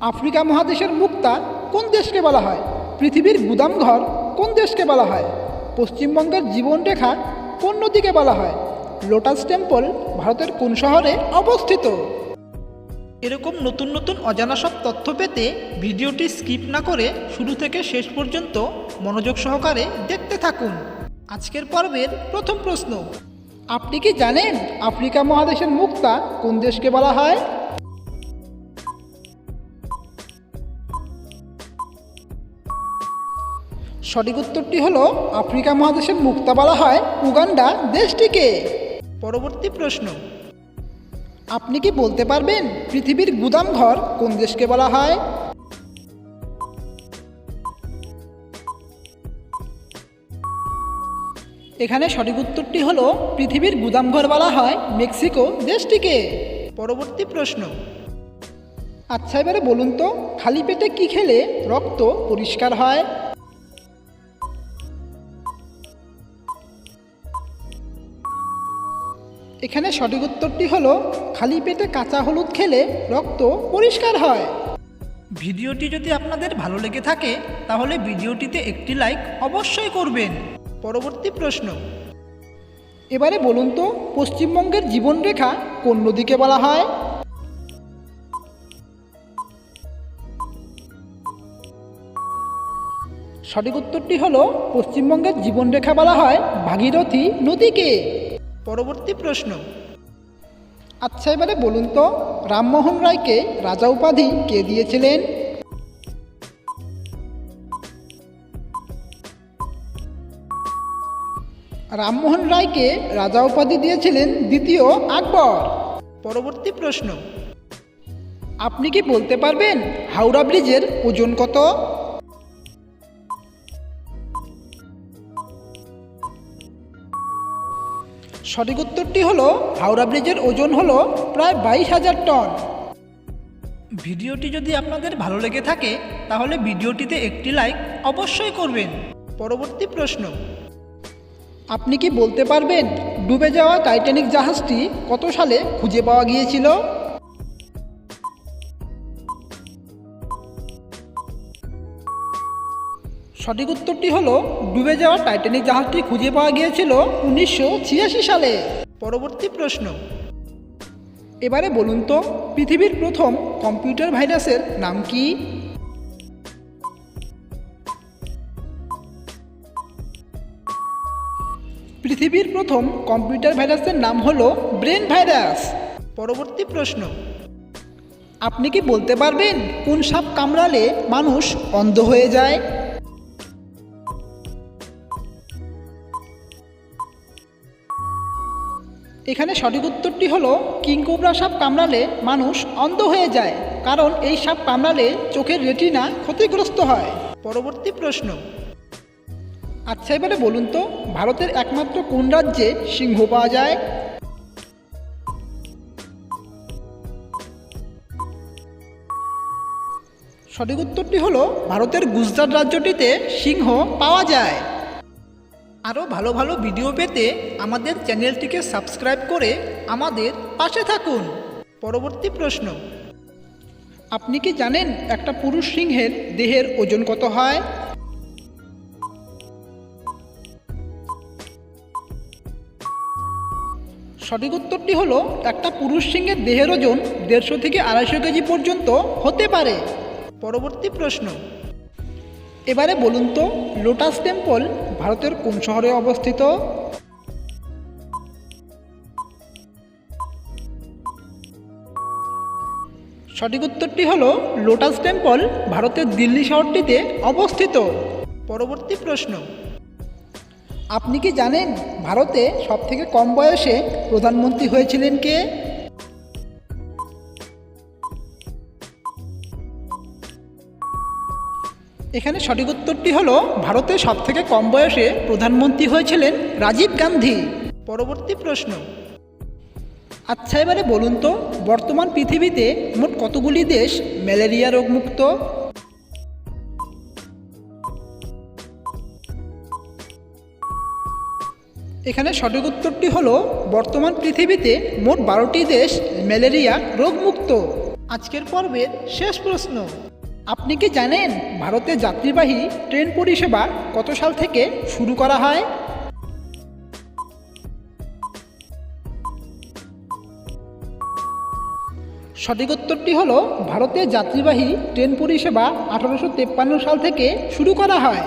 Africa মহাদেশের মুক্তা কোন দেশকে বলা হয়? পৃথিবীর গুদামঘর কোন দেশকে বলা হয়? পশ্চিমবঙ্গের জীবনরেখা কোন নদীকে বলা হয়? লোটাস টেম্পল ভারতের কোন শহরে অবস্থিত? এরকম নতুন নতুন অজানা সব তথ্য পেতে ভিডিওটি স্কিপ না করে শুরু থেকে শেষ পর্যন্ত মনোযোগ সহকারে দেখতে থাকুন। আজকের পর্বের প্রথম প্রশ্ন, আপনি কি জানেন আফ্রিকা মহাদেশের মুক্তা কোন দেশকে বলা হয়? সঠিক উত্তরটি হলো আফ্রিকা মহাদেশের মুক্তা বলা হয় উগান্ডা দেশটিকে। পরবর্তী প্রশ্ন। আপনি কি বলতে পারবেন পৃথিবীর গুদামঘর কোন দেশকে বলা হয়? এখানে সঠিক উত্তরটি হলো পৃথিবীর গুদামঘর বলা হয় মেক্সিকো দেশটিকে। পরবর্তী প্রশ্ন। আচ্ছা এবারে বলুন তো খালি পেটে কি খেলে রক্ত পরিষ্কার হয়? এখানে সঠিক উত্তরটি হলো, খালি পেটে কাঁচা হলুদ খেলে রক্ত পরিষ্কার হয়। ভিডিওটি যদি আপনাদের ভালো লেগে থাকে, তাহলে ভিডিওটিতে একটি লাইক অবশ্যই করবেন। পরবর্তী প্রশ্ন। এবারে বলুন তো, পশ্চিমবঙ্গের জীবনরেখা কোন নদীকে বলা হয়? সঠিক উত্তরটি হলো, পশ্চিমবঙ্গের জীবনরেখা বলা হয় ভাগীরথী নদীকে। পরবর্তী প্রশ্ন। আচ্ছা এবারে বলুন তো রামমোহন রায়কে রাজা উপাধি কে দিয়েছিলেন? রামমোহন রায়কে রাজা উপাধি দিয়েছিলেন দ্বিতীয় আকবর। পরবর্তী প্রশ্ন। আপনি কি বলতে পারবেন হাওড়া ব্রিজের ওজন কত? সঠিক উত্তরটি হলো, হাওড়া ব্রিজের ওজন হলো প্রায় বাইশ হাজার টন। ভিডিওটি যদি আপনাদের ভালো লেগে থাকে, তাহলে ভিডিওটিতে একটি লাইক অবশ্যই করবেন। পরবর্তী প্রশ্ন, আপনি কি বলতে পারবেন ডুবে যাওয়া টাইটানিক জাহাজটি কত সালে খুঁজে পাওয়া গিয়েছিল? সঠিক উত্তরটি হলো, ডুবে যাওয়া টাইটানিক জাহাজটি খুঁজে পাওয়া গিয়েছিল উনিশশো ছিয়াশি সালে। পরবর্তী প্রশ্ন। এবারে বলুন তো, পৃথিবীর প্রথম কম্পিউটার ভাইরাসের নাম কি? পৃথিবীর প্রথম কম্পিউটার ভাইরাসের নাম হলো ব্রেন ভাইরাস। পরবর্তী প্রশ্ন। আপনি কি বলতে পারবেন, কোন সাপ কামড়ালে মানুষ অন্ধ হয়ে যায়? এখানে সঠিক উত্তরটি হলো কিংকোবরা সাপ কামড়ালে মানুষ অন্ধ হয়ে যায়, কারণ এই সাপ কামড়ালে চোখের রেটিনা ক্ষতিগ্রস্ত হয়। পরবর্তী প্রশ্ন। আচ্ছা এবারে বলুন তো, ভারতের একমাত্র কোন রাজ্যে সিংহ পাওয়া যায়? সঠিক উত্তরটি হলো, ভারতের গুজরাট রাজ্যটিতে সিংহ পাওয়া যায়। আরও ভালো ভালো ভিডিও পেতে আমাদের চ্যানেলটিকে সাবস্ক্রাইব করে আমাদের পাশে থাকুন। পরবর্তী প্রশ্ন। আপনি কি জানেন একটা পুরুষ সিংহের দেহের ওজন কত হয়? সঠিক উত্তরটি হলো, একটা পুরুষ সিংহের দেহের ওজন দেড়শো থেকে আড়াইশো কেজি পর্যন্ত হতে পারে। পরবর্তী প্রশ্ন। এবারে বলুন তো লোটাস টেম্পল ভারতের কোন শহরে অবস্থিত? সঠিক উত্তরটি হল লোটাস টেম্পল ভারতের দিল্লি শহরটিতে অবস্থিত। পরবর্তী প্রশ্ন। আপনি কি জানেন ভারতে সবথেকে কম বয়সে প্রধানমন্ত্রী হয়েছিলেন কে? এখানে সঠিক উত্তরটি হলো, ভারতে সবথেকে কম বয়সে প্রধানমন্ত্রী হয়েছিলেন রাজীব গান্ধী। পরবর্তী প্রশ্ন। আচ্ছা এবারে বলুন তো, বর্তমান পৃথিবীতে মোট কতগুলি দেশ ম্যালেরিয়া রোগমুক্ত? এখানে সঠিক উত্তরটি হলো, বর্তমান পৃথিবীতে মোট বারোটি দেশ ম্যালেরিয়া রোগমুক্ত। আজকের পর্বের শেষ প্রশ্ন। আপনি কি জানেন ভারতে যাত্রীবাহী ট্রেন পরিষেবা কত সাল থেকে শুরু করা হয়? সঠিক উত্তরটি হল ভারতে যাত্রীবাহী ট্রেন পরিষেবা আঠারোশো সাল থেকে শুরু করা হয়।